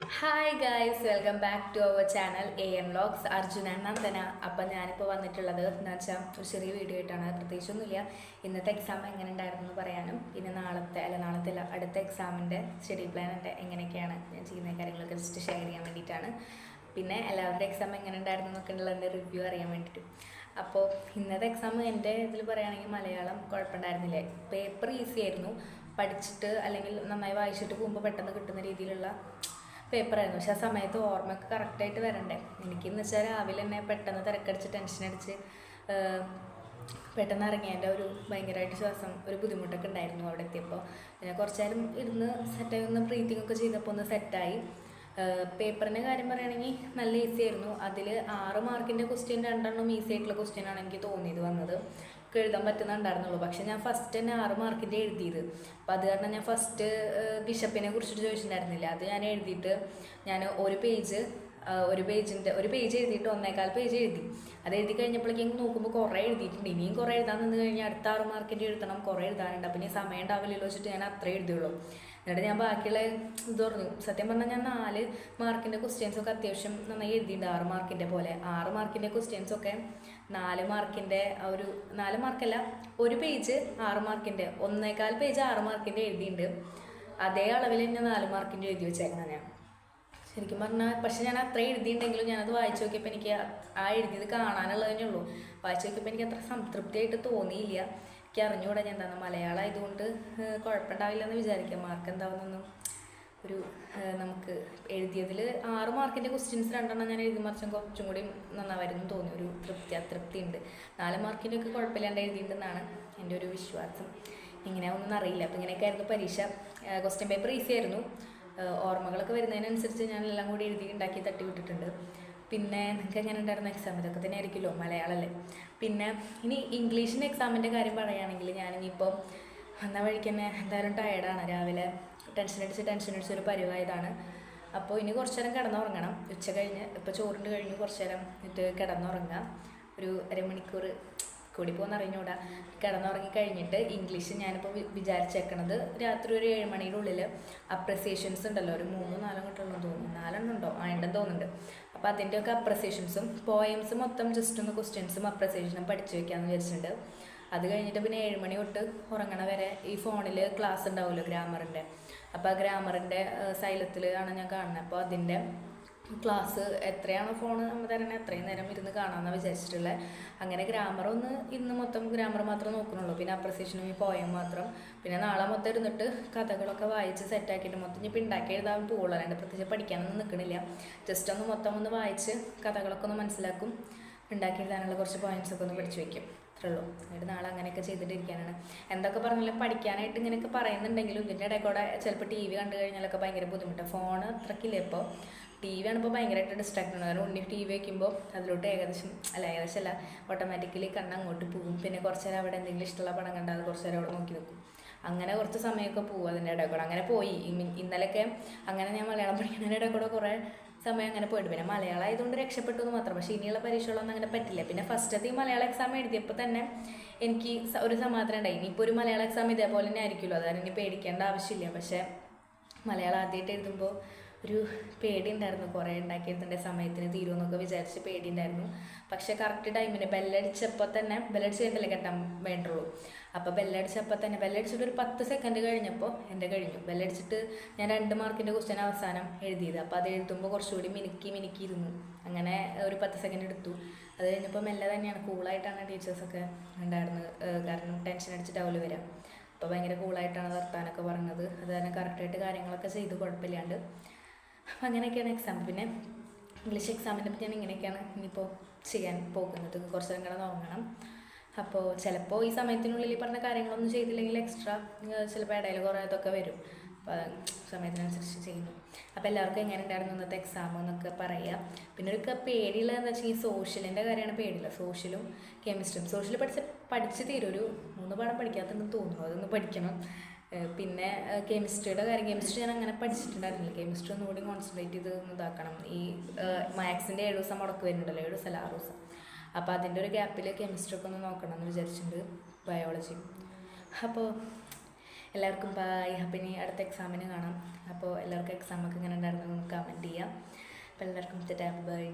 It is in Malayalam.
Hi guys welcome back to our channel A M vlogs Arjuna Nandana. അപ്പം ഞാനിപ്പോൾ വന്നിട്ടുള്ളത് എന്ന് വെച്ചാൽ ഒരു ചെറിയ വീഡിയോ ആയിട്ടാണ്. പ്രത്യേകിച്ചൊന്നുമില്ല. ഇന്നത്തെ എക്സാം എങ്ങനെ ഉണ്ടായിരുന്നു എന്ന് പറയാനും. പിന്നെ നാളത്തെ അല്ല നാളത്തെ അല്ല അടുത്ത എക്സാമിന്റെ സ്റ്റഡി പ്ലാൻ എന്റെ എങ്ങനെയൊക്കെയാണ് ഞാൻ ചെയ്യുന്ന കാര്യങ്ങളൊക്കെ ജസ്റ്റ് ഷെയർ ചെയ്യാൻ വേണ്ടിയിട്ടാണ്. പിന്നെ എല്ലാവരുടെ എക്സാം എങ്ങനെ ഉണ്ടായിരുന്നു എന്നൊക്കെ ഉള്ള എന്റെ റിവ്യൂ അറിയാൻ വേണ്ടിയിട്ടും. അപ്പോൾ ഇന്നത്തെ എക്സാം എന്റെ ഇതിൽ പറയുകയാണെങ്കിൽ മലയാളം കുഴപ്പമുണ്ടായിരുന്നില്ലേ? പേപ്പർ ഈസി ആയിരുന്നു. പഠിച്ചിട്ട് അല്ലെങ്കിൽ നന്നായി വായിച്ചിട്ട് പോകുമ്പോൾ പെട്ടെന്ന് കിട്ടുന്ന രീതിയിലുള്ള പേപ്പറായിരുന്നു. പക്ഷെ ആ സമയത്ത് ഓർമ്മയൊക്കെ കറക്റ്റായിട്ട് വരണ്ടേ. എനിക്കെന്ന് വെച്ചാൽ രാവിലെ തന്നെ പെട്ടെന്ന് തിരക്കടിച്ച് ടെൻഷൻ അടിച്ച് പെട്ടെന്ന് ഇറങ്ങിയതിന്റെ ഒരു ഭയങ്കരമായിട്ട് ശ്വാസം ഒരു ബുദ്ധിമുട്ടൊക്കെ ഉണ്ടായിരുന്നു അവിടെ എത്തിയപ്പോൾ. പിന്നെ കുറച്ച് നേരം ഇരുന്ന് സെറ്റായി ഒന്ന് ബ്രീത്തിങ് ഒക്കെ ചെയ്തപ്പോൾ ഒന്ന് സെറ്റായി പേപ്പറിന്റെ കാര്യം പറയുകയാണെങ്കിൽ നല്ല ഈസി ആയിരുന്നു. അതിൽ ആറ് മാർക്കിന്റെ ക്വസ്റ്റ്യൻ രണ്ടെണ്ണം ഈസി ആയിട്ടുള്ള ക്വസ്റ്റ്യൻ ആണ് എനിക്ക് തോന്നിയത് വന്നത്. ഒക്കെ എഴുതാൻ പറ്റുന്നുണ്ടായിരുന്നുള്ളൂ പക്ഷെ ഞാൻ ഫസ്റ്റ് തന്നെ ആറ് മാർക്കിന്റെ എഴുതിയത്. അപ്പം അത് കാരണം ഞാൻ ഫസ്റ്റ് ബിഷപ്പിനെ കുറിച്ചിട്ട് ചോദിച്ചിട്ടുണ്ടായിരുന്നില്ല. അത് ഞാൻ എഴുതിയിട്ട് ഞാൻ ഒരു പേജ് ഒരു പേജിന്റെ ഒരു പേജ് എഴുതിയിട്ട് ഒന്നേകാൽ പേജ് എഴുതി. അത് എഴുതി കഴിഞ്ഞപ്പോഴേക്കും നോക്കുമ്പോൾ കുറേ എഴുതിയിട്ടുണ്ട്. ഇനിയും കുറേ എഴുതാൻ നിന്ന് കഴിഞ്ഞാൽ അടുത്ത ആറ് മാർക്കിന്റെ എഴുതണം കുറേ എഴുതാനുണ്ട്. അപ്പം ഇനി സമയം ഉണ്ടാവില്ലല്ലോ വെച്ചിട്ട് ഞാൻ അത്രേ എഴുതിയുള്ളൂ. എന്നിട്ട് ഞാൻ ബാക്കിയുള്ള ഇത് പറഞ്ഞു സത്യം പറഞ്ഞാൽ ഞാൻ നാല് മാർക്കിന്റെ ക്വസ്റ്റ്യൻസൊക്കെ അത്യാവശ്യം നന്നായി എഴുതിയിട്ടുണ്ട് ആറ് മാർക്കിന്റെ പോലെ. ആറ് മാർക്കിന്റെ ക്വസ്റ്റ്യൻസൊക്കെ നാല് മാർക്കിന്റെ ഒരു നാല് മാർക്കല്ല ഒരു പേജ് ആറ് മാർക്കിന്റെ ഒന്നേകാൽ പേജ് ആറ് മാർക്കിന്റെ എഴുതിയിട്ടുണ്ട് അതേ അളവിൽ തന്നെ നാല് മാർക്കിന്റെ എഴുതി വെച്ചേക്കണം ഞാൻ. ശരിക്കും പറഞ്ഞാൽ പക്ഷെ ഞാൻ അത്ര എഴുതിയിട്ടുണ്ടെങ്കിലും ഞാനത് വായിച്ചു നോക്കിയപ്പോൾ എനിക്ക് ആ- എഴുതിയത് കാണാനുള്ളതന്നെ ഉള്ളൂ. വായിച്ചു നോക്കിയപ്പോൾ എനിക്ക് അത്ര സംതൃപ്തിയായിട്ട് തോന്നിയില്ല. എനിക്ക് അറിഞ്ഞുകൂടാ ഞാൻ എന്താണ് മലയാളം ആയതുകൊണ്ട് കുഴപ്പമുണ്ടാവില്ല എന്ന് വിചാരിക്കാം. മാർക്ക് എന്താവുന്നൊന്നും ഒരു നമുക്ക് എഴുതിയതിൽ ആറ് മാർക്കിന്റെ ക്വസ്റ്റ്യൻസ് രണ്ടെണ്ണം ഞാൻ എഴുതി മറിച്ചും കുറച്ചും കൂടി നന്നാവായിരുന്നു തോന്നി. ഒരു തൃപ്തി അതൃപ്തി ഉണ്ട്. നാല് മാർക്കിന്റെ ഒക്കെ കുഴപ്പമില്ലാണ്ട് എഴുതിയിട്ടുണ്ടെന്നാണ് എന്റെ ഒരു വിശ്വാസം. ഇങ്ങനെ ഒന്നും അറിയില്ല. അപ്പം ഇങ്ങനെയൊക്കെ ആയിരുന്നു പരീക്ഷ. ക്വസ്റ്റ്യൻ പേപ്പർ ഈസി ആയിരുന്നു. ഓർമ്മകളൊക്കെ വരുന്നതിനനുസരിച്ച് ഞാൻ എല്ലാം കൂടി എഴുതി ഉണ്ടാക്കി തട്ടി വിട്ടിട്ടുണ്ട്. പിന്നെ നിങ്ങൾക്ക് എങ്ങനെ ഉണ്ടായിരുന്ന എക്സാം ഇതൊക്കെ തന്നെ ആയിരിക്കുമല്ലോ മലയാളമല്ലേ പിന്നെ ഇനി ഇംഗ്ലീഷിന്റെ എക്സാമിന്റെ കാര്യം പറയുകയാണെങ്കിൽ ഞാനിനിയിപ്പോൾ വന്ന വഴിക്ക് തന്നെ എന്തായാലും ടയർഡാണ് രാവിലെ ടെൻഷൻ അടിച്ച് ടെൻഷൻ അടിച്ച് ഒരു പരിവായതാണ്. അപ്പോൾ ഇനി കുറച്ച് നേരം കിടന്നുറങ്ങണം. ഉച്ച കഴിഞ്ഞ് ഇപ്പോൾ ചോറിന്റെ കഴിഞ്ഞ് കുറച്ച് നേരം എന്നിട്ട് കിടന്നുറങ്ങാം. ഒരു അരമണിക്കൂർ കൂടി പോകുന്ന അറിഞ്ഞൂടാ കിടന്നുറങ്ങി കഴിഞ്ഞിട്ട് ഇംഗ്ലീഷ് ഞാനിപ്പോൾ വിചാരിച്ചേക്കണത് രാത്രി ഒരു ഏഴ് മണിയുടെ ഉള്ളിൽ അപ്രസിയേഷൻസ് ഉണ്ടല്ലോ ഒരു മൂന്നോ നാലോ കിട്ടുള്ളൂ തോന്നുന്നു. നാലെണ്ണം ഉണ്ടോ? ആ ഉണ്ടെന്ന് തോന്നുന്നുണ്ട്. അപ്പോൾ അതിന്റെയൊക്കെ അപ്രസിയേഷൻസും പോയംസ് മൊത്തം ജസ്റ്റ് ഒന്ന് ക്വസ്റ്റ്യൻസും അപ്രസിയേഷനും പഠിച്ചു വെക്കാമെന്ന് വിചാരിച്ചിട്ടുണ്ട്. അത് കഴിഞ്ഞിട്ട് പിന്നെ ഏഴ് മണി തൊട്ട് ഉറങ്ങണ വരെ ഈ ഫോണിൽ ക്ലാസ് ഉണ്ടാവുമല്ലോ ഗ്രാമറിന്റെ അപ്പോൾ ആ ഗ്രാമറിന്റെ സൈലത്തിലാണ് ഞാൻ കാണുന്നത്. അപ്പോൾ അതിന്റെ ക്ലാസ് എത്രയാണ് ഫോൺ നമ്മൾ തരണേ അത്രയും നേരം ഇരുന്ന് കാണാമെന്നാണ് വിചാരിച്ചിട്ടുള്ളത് അങ്ങനെ ഗ്രാമർ ഒന്ന് ഇന്ന് മൊത്തം ഗ്രാമർ മാത്രം നോക്കണുള്ളൂ പിന്നെ അപ്രസിയേഷനും ഈ പോയം മാത്രം. പിന്നെ നാളെ മൊത്തം ഇരുന്നിട്ട് കഥകളൊക്കെ വായിച്ച് സെറ്റാക്കിയിട്ട് മൊത്തം ഇപ്പം ഉണ്ടാക്കി എഴുതാൻ പോകുള്ളൂ അല്ലാണ്ട് പ്രത്യേകിച്ച് പഠിക്കാനൊന്നും നിൽക്കണില്ല ജസ്റ്റ് ഒന്ന് മൊത്തം ഒന്ന് വായിച്ച് കഥകളൊക്കെ ഒന്ന് മനസ്സിലാക്കും. ഉണ്ടാക്കി എഴുതാനുള്ള കുറച്ച് പോയിന്റ്സ് ഒക്കെ ഒന്ന് പഠിച്ചു വയ്ക്കും അത്രേ ഉള്ളൂ. എന്നിട്ട് നാളെ അങ്ങനെയൊക്കെ ചെയ്തിട്ടിരിക്കാനാണ്. എന്തൊക്കെ പറഞ്ഞാലും പഠിക്കാനായിട്ട് ഇങ്ങനെയൊക്കെ പറയുന്നുണ്ടെങ്കിലും ഇതിന്റെ ഇടയിൽ കൂടെ ചിലപ്പോൾ ടി വി കണ്ടു കഴിഞ്ഞാലൊക്കെ ഭയങ്കര ബുദ്ധിമുട്ടാണ് ഫോൺ അത്രക്കില്ല ഇപ്പോൾ ടി വി ആണിപ്പോൾ ഭയങ്കരമായിട്ട് ഡിസ്ട്രാക്ട് ആണ്. കാരണം ഉണ്ണി ടി വി വയ്ക്കുമ്പോൾ അതിലോട്ട് ഏകദേശം അല്ല ഏകദേശം അല്ല ഓട്ടോമാറ്റിക്കലി കണ്ണ് അങ്ങോട്ട് പോകും. പിന്നെ കുറച്ച് നേരം അവിടെ എന്തെങ്കിലും ഇഷ്ടമുള്ള പടം കണ്ടാൽ കുറച്ച് നേരം അവിടെ നോക്കി നിൽക്കും അങ്ങനെ കുറച്ച് സമയമൊക്കെ പോകും അതിന്റെ ഇടക്കൂടെ കൂടെ. അങ്ങനെ പോയി. ഇന്നലെയൊക്കെ അങ്ങനെ ഞാൻ മലയാളം പഠിക്കുന്നതിന്റെ ഇടക്കൂടെ കൂടെ കുറേ സമയം അങ്ങനെ പോയിട്ട്. പിന്നെ മലയാളം ആയതുകൊണ്ട് രക്ഷപ്പെട്ടു എന്ന് മാത്രം. പക്ഷേ ഇനിയുള്ള പരീക്ഷകളൊന്നും അങ്ങനെ പറ്റില്ല. പിന്നെ ഫസ്റ്റത്തെ ഈ മലയാളം എക്സാം എഴുതിയപ്പോൾ തന്നെ എനിക്ക് ഒരു സമാധാനം ഉണ്ടായി. ഇനിയിപ്പോൾ ഒരു മലയാളം എക്സാം ഇതേപോലെ തന്നെ ആയിരിക്കുമല്ലോ. അതാണ് ഇനി പേടിക്കേണ്ട ആവശ്യമില്ല. പക്ഷേ മലയാളം ആദ്യമായിട്ട് എഴുതുമ്പോൾ ഒരു പേടി ഉണ്ടായിരുന്നു കുറേ ഉണ്ടാക്കിയെടുത്തിന്റെ സമയത്തിന് തീരുമെന്നൊക്കെ വിചാരിച്ച് പേടി ഉണ്ടായിരുന്നു പക്ഷേ കറക്റ്റ് ടൈമിന് ബെല്ലടിച്ചപ്പോൾ തന്നെ ബെല്ലടിച്ച് കഴിഞ്ഞല്ലേ കെട്ടാൻ വേണ്ടുള്ളൂ. അപ്പോൾ ബെല്ലടിച്ചപ്പോൾ തന്നെ ബെല്ലടിച്ചിട്ട് ഒരു പത്ത് സെക്കൻഡ് കഴിഞ്ഞപ്പോൾ എന്റെ കഴിഞ്ഞു. ബെല്ലടിച്ചിട്ട് ഞാൻ രണ്ട് മാർക്കിന്റെ ക്വസ്റ്റ്യൻ അവസാനം എഴുതിയത്. അപ്പോൾ അത് എഴുതുമ്പോൾ കുറച്ചുകൂടി മിനുക്കി മിനുക്കി ഇരുന്നു. അങ്ങനെ ഒരു പത്ത് സെക്കൻഡ് എടുത്തു. അത് കഴിഞ്ഞപ്പോൾ മെല്ലെ തന്നെയാണ് കൂളായിട്ടാണ് ടീച്ചേഴ്സൊക്കെ ഉണ്ടായിരുന്നത്. കാരണം ടെൻഷൻ അടിച്ചിട്ടാവില്ല വരാം. അപ്പോൾ ഭയങ്കര കൂളായിട്ടാണ് വർത്താനൊക്കെ പറഞ്ഞത്. അത് തന്നെ കറക്റ്റായിട്ട് കാര്യങ്ങളൊക്കെ ചെയ്ത് കുഴപ്പമില്ലാണ്ട് അപ്പം അങ്ങനെയൊക്കെയാണ് എക്സാം പിന്നെ ഇംഗ്ലീഷ് എക്സാമിനെ ഞാൻ ഇങ്ങനെയൊക്കെയാണ് ഇനിയിപ്പോൾ ചെയ്യാൻ പോകുന്നത്. കുറച്ച് നേരം കിടന്ന് ഉറങ്ങണം. അപ്പോൾ ചിലപ്പോൾ ഈ സമയത്തിനുള്ളിൽ ഈ പറഞ്ഞ കാര്യങ്ങളൊന്നും ചെയ്തില്ലെങ്കിൽ എക്സ്ട്രാ ചിലപ്പോൾ ഇടയിൽ കുറേ ഇതൊക്കെ വരും. അപ്പോൾ സമയത്തിനനുസരിച്ച് ചെയ്യുന്നു. അപ്പോൾ എല്ലാവർക്കും എങ്ങനെ ഉണ്ടായിരുന്നു ഇന്നത്തെ എക്സാം എന്നൊക്കെ പറയാം. പിന്നെ ഒരു പേടിയുള്ളതെന്ന് വെച്ചാൽ ഈ സോഷ്യലിന്റെ കാര്യമാണ് പേടിയുള്ളത്. സോഷ്യലും കെമിസ്ട്രിയും സോഷ്യൽ പഠിച്ച് പഠിച്ച് തീരും. ഒരു മൂന്ന് പാഠം പഠിക്കാത്തെന്ന് തോന്നുന്നു. അതൊന്ന് പഠിക്കണം. പിന്നെ കെമിസ്ട്രിയുടെ കാര്യം. കെമിസ്ട്രി ഞാൻ അങ്ങനെ പഠിച്ചിട്ടുണ്ടായിരുന്നില്ല. കെമിസ്ട്രി ഒന്നുകൂടി കോൺസെൻട്രേറ്റ് ചെയ്ത് ഇതാക്കണം. ഈ മാത്സിന്റെ ഏഴ് ദിവസം മുടക്ക് വരുന്നുണ്ടല്ലോ. ഏഴ് ദിവസം അല്ല ആറ് ദിവസം. അപ്പോൾ അതിന്റെ ഒരു ഗ്യാപ്പിൽ കെമിസ്ട്രി ഒക്കെ ഒന്ന് നോക്കണം എന്ന് വിചാരിച്ചിട്ടുണ്ട് ബയോളജി അപ്പോൾ എല്ലാവർക്കും ബൈ അപ്പം ഇനി അടുത്ത എക്സാമിന് കാണാം. അപ്പോൾ എല്ലാവർക്കും എക്സാമൊക്കെ ഇങ്ങനെ ഉണ്ടായിരുന്നു കമന്റ് ചെയ്യാം. അപ്പോൾ എല്ലാവർക്കും ബൈ